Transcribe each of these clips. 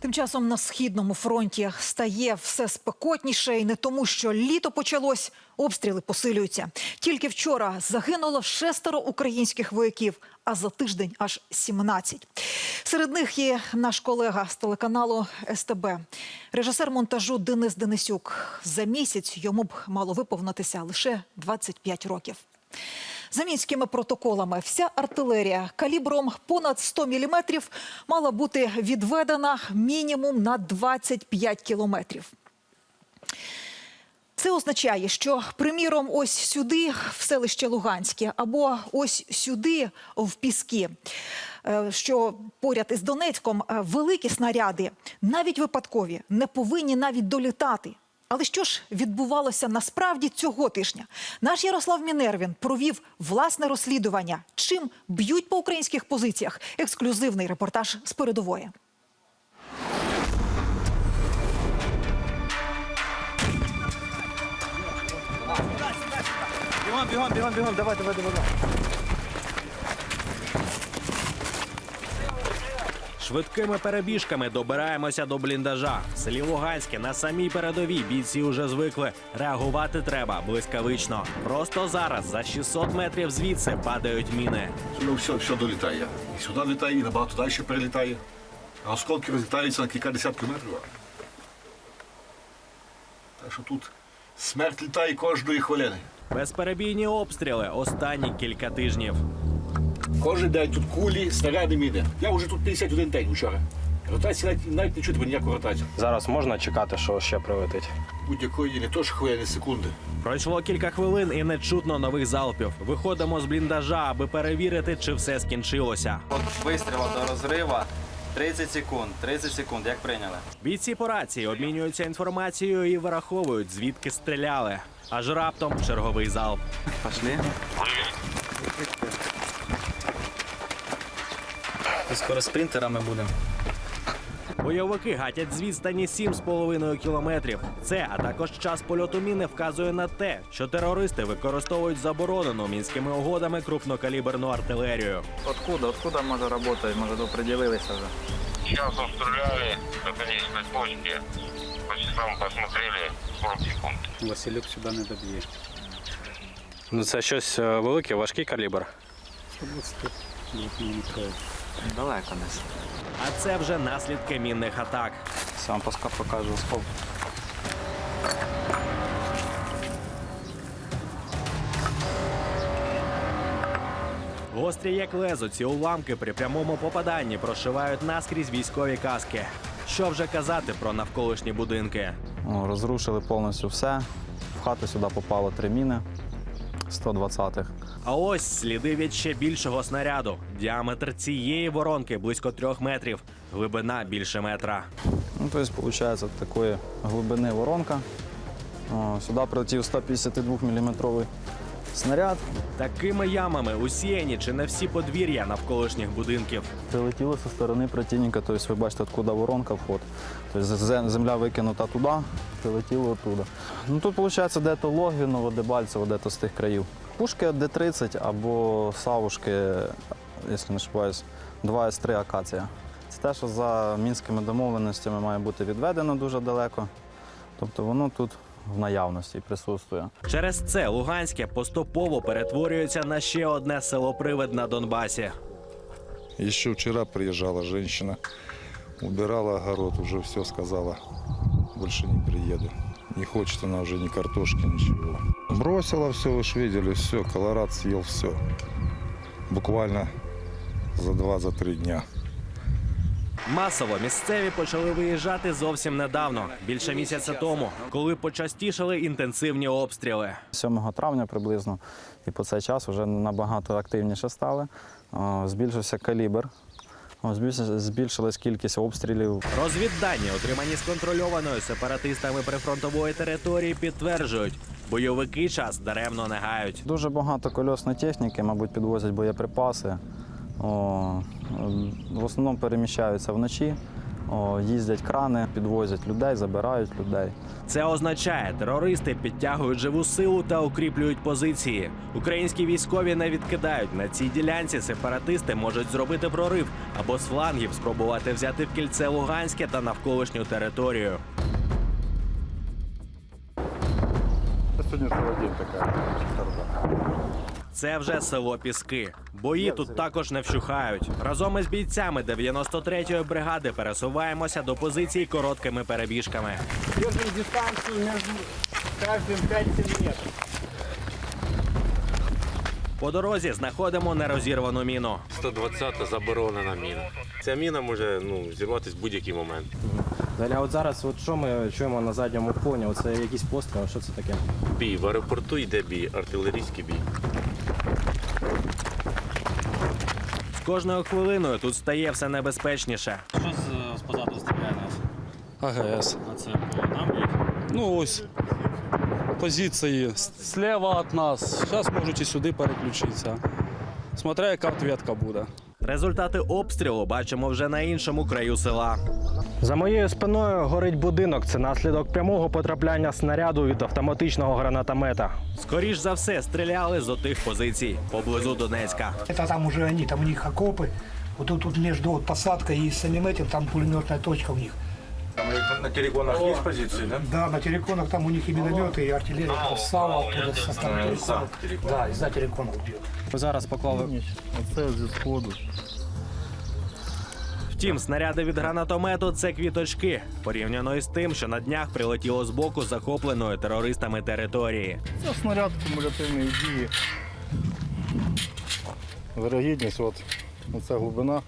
Тим часом на східному фронті стає все спекотніше, і не тому, що літо почалось, обстріли посилюються. Тільки вчора загинуло шестеро українських вояків, а за тиждень аж 17. Серед них є наш колега з телеканалу СТБ, режисер монтажу Денис Денисюк. За місяць йому б мало виповнитися лише 25 років. За мінськими протоколами вся артилерія калібром понад 100 міліметрів мала бути відведена мінімум на 25 кілометрів. Це означає, що, приміром, ось сюди, в селище Луганське, або ось сюди, в Піски, е, що поряд із Донецьком, е, великі снаряди, навіть випадкові, не повинні навіть долітати. Але що ж відбувалося насправді цього тижня? Наш Ярослав Мінервін провів власне розслідування. Чим б'ють по українських позиціях? Ексклюзивний репортаж з передової. Бігом, бігом, бігом, давай, давай. давай. Швидкими перебіжками добираємося до бліндажа. В селі Луганське на самій передовій бійці вже звикли. Реагувати треба блискавично. Просто зараз за 600 метрів звідси падають міни. Ну, все, все долітає. І сюди літає, і набагато далі перелітає. А осколки розлітаються на кілька десятків метрів. Так що тут смерть літає кожної хвилини. Безперебійні обстріли останні кілька тижнів. Кожен день тут кулі, снаряди, міни. Я вже тут 51 день вчора. Ротації навіть, навіть не чути, бо ніяку ротацію. Зараз можна чекати, що ще прилетить. Будь-якої не то ж хвилини, секунди. Пройшло кілька хвилин і не чутно нових залпів. Виходимо з бліндажа, аби перевірити, чи все скінчилося. От вистріла до розриву 30 секунд. 30 секунд, як прийняли. Бійці по рації обмінюються інформацією і вираховують, звідки стріляли. Аж раптом черговий залп. Пошли. Скоро спринтерами будемо. Бойовики гатять з відстані 7,5 кілометрів. Це, а також час польоту міни вказує на те, що терористи використовують заборонену мінськими угодами крупнокаліберну артилерію. Откуда? Откуда може працювати? Може, оприділилися вже. Сейчас стреляли до конечной точки. По часам посмотрели 40 секунд. Василюк сюди не доб'є. Ну це щось е, велике, важкий калібр. 122 мм. Далеко десь. А це вже наслідки мінних атак. Сам поска покажу скоп. Гострі як лезо, ці уламки при прямому попаданні прошивають наскрізь військові каски. Що вже казати про навколишні будинки? Ну, Розрушили повністю все. В хату сюди попало три міни 120-х. А ось сліди від ще більшого снаряду. Діаметр цієї воронки близько трьох метрів, глибина більше метра. Ну, тобто, виходить, такої глибини воронка. О, сюди прилетів 152 мм снаряд. Такими ямами усіяні чи не всі подвір'я навколишніх будинків. Прилетіло зі сторони противника, тобто ви бачите, откуда воронка вход. Тобто земля викинута туди, прилетіло оттуда. Ну тут виходить де-то Логвіново, Дебальцево, де-то з тих країв. Пушки Д-30 або Савушки, якщо не ошибаюсь, 2 С3 Акація. Це те, що за мінськими домовленостями має бути відведено дуже далеко. Тобто воно тут в наявності присутствує. Через це Луганське поступово перетворюється на ще одне село-привид на Донбасі. Еще вчера приезжала женщина, убирала огород, уже все сказала, больше не приеду. Не хочет она уже ни картошки, ничего. Бросила все, вы ж видели, все, колорад съел все. Буквально за два-за три дня. Масово місцеві почали виїжджати зовсім недавно, більше місяця тому, коли почастішали інтенсивні обстріли. 7 травня приблизно, і по цей час вже набагато активніше стали. Збільшився калібр, збільшилась кількість обстрілів. Розвіддані, отримані з контрольованою сепаратистами прифронтової території, підтверджують, бойовики час даремно не гають. Дуже багато кольосної техніки, мабуть, підвозять боєприпаси. О, в основному переміщаються вночі. О, їздять крани, підвозять людей, забирають людей. Це означає, терористи підтягують живу силу та укріплюють позиції. Українські військові не відкидають на цій ділянці. Сепаратисти можуть зробити прорив або з флангів спробувати взяти в кільце Луганське та навколишню територію. Сегодня целый день такая Це вже село Піски. Бої тут також не вщухають. Разом із бійцями 93-ї бригади пересуваємося до позицій короткими перебіжками. Держим дистанцию между каждым 5-7 метров. По дорозі знаходимо нерозірвану міну. 120-та заборонена міна. Ця міна може ну, зірватися в будь-який момент. Далі, а от зараз, от що ми чуємо на задньому фоні? Оце якийсь постріл, що це таке? Бій в аеропорту йде бій, артилерійський бій. З кожною хвилиною тут стає все небезпечніше. Що з, позаду стріляє нас? АГС. А це по нам б'ють? Ну ось позиції слева від нас. Зараз можуть і сюди переключитися. Смотря яка відповідка буде. Результати обстрілу бачимо вже на іншому краю села. За моєю спиною горить будинок. Це наслідок прямого потрапляння снаряду від автоматичного гранатомета. Скоріш за все, стріляли з отих позицій поблизу Донецька. Это там уже они, там у них окопы. Вот тут, тут между вот посадкой и самим этим, там пулеметная точка у них. На телегонах есть позиции, да? Да, на терриконах там у них и минометы, и артиллерия. Сало оттуда со стороны терриконов. Да, из-за терриконов бьет. Ви зараз поклали Оце зі сходу. Втім, снаряди від гранатомету це квіточки, порівняно із тим, що на днях прилетіло з боку захопленої терористами території. Це снаряд кумулятивної дії. Вирогідність, от оця глибина,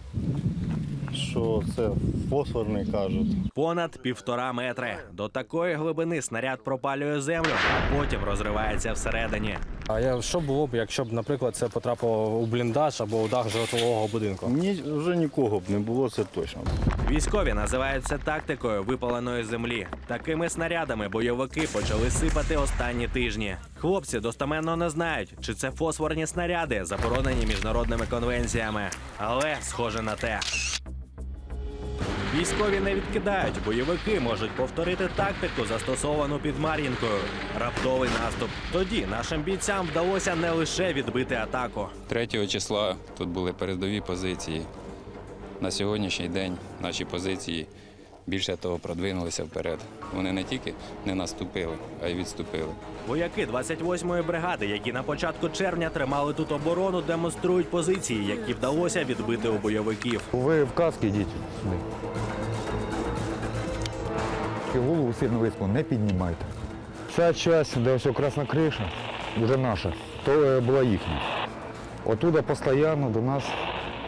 що це фосфорний кажуть. Понад півтора метри. До такої глибини снаряд пропалює землю, а потім розривається всередині. А я що було б, якщо б, наприклад, це потрапило у бліндаж або у дах житлового будинку? Ні, вже нікого б не було, це точно. Військові називають це тактикою випаленої землі. Такими снарядами бойовики почали сипати останні тижні. Хлопці достеменно не знають, чи це фосфорні снаряди, заборонені міжнародними конвенціями, але схоже на те. Військові не відкидають, бойовики можуть повторити тактику, застосовану під Мар'їнкою. Раптовий наступ. Тоді нашим бійцям вдалося не лише відбити атаку. 3 числа тут були передові позиції. На сьогоднішній день наші позиції більше того продвинулися вперед. Вони не тільки не наступили, а й відступили. Вояки 28-ї бригади, які на початку червня тримали тут оборону, демонструють позиції, які вдалося відбити у бойовиків. Ви в каски йдіть сюди. Голову сильно високо не піднімайте. Ця часть, де ось красна криша, вже наша, то е, була їхня. Отуда постійно до нас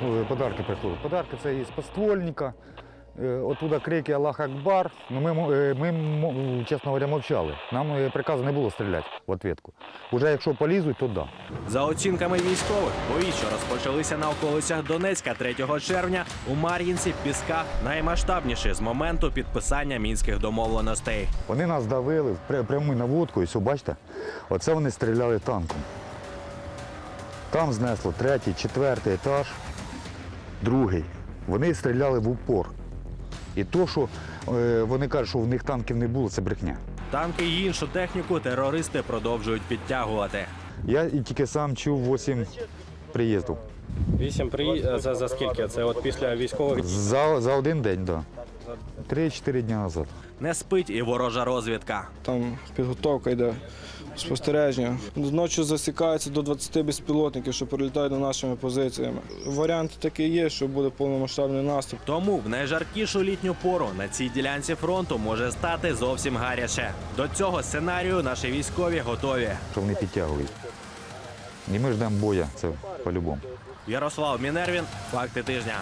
е, подарки приходять. Подарки це із подствольника, е, оттуда крики Аллах Акбар. Ну, ми, е, ми, чесно говоря, мовчали. Нам е, приказу не було стріляти в відповідку. Уже якщо полізуть, то да. За оцінками військових, бої, що розпочалися на околицях Донецька 3 червня, у Мар'їнці, Пісках наймасштабніші з моменту підписання мінських домовленостей. Вони нас давили пря- прямою наводкою, все, бачите? Оце вони стріляли танком. Там знесло третій, четвертий етаж, другий. Вони стріляли в упор. І то, що е, вони кажуть, що в них танків не було, це брехня. Танки і іншу техніку терористи продовжують підтягувати. Я і тільки сам чув 8 приїздів. Вісім приїздів за, за скільки? Це от після військових За, за один день, так. Да. 3-4 дні назад. Не спить і ворожа розвідка. Там підготовка йде, спостереження. Ночі засікається до 20 безпілотників, що прилітають над нашими позиціями. Варіант такий є, що буде повномасштабний наступ. Тому в найжаркішу літню пору на цій ділянці фронту може стати зовсім гаряче. До цього сценарію наші військові готові. Що вони підтягують. І ми ждемо боя, це по-любому. Ярослав Мінервін, факти тижня.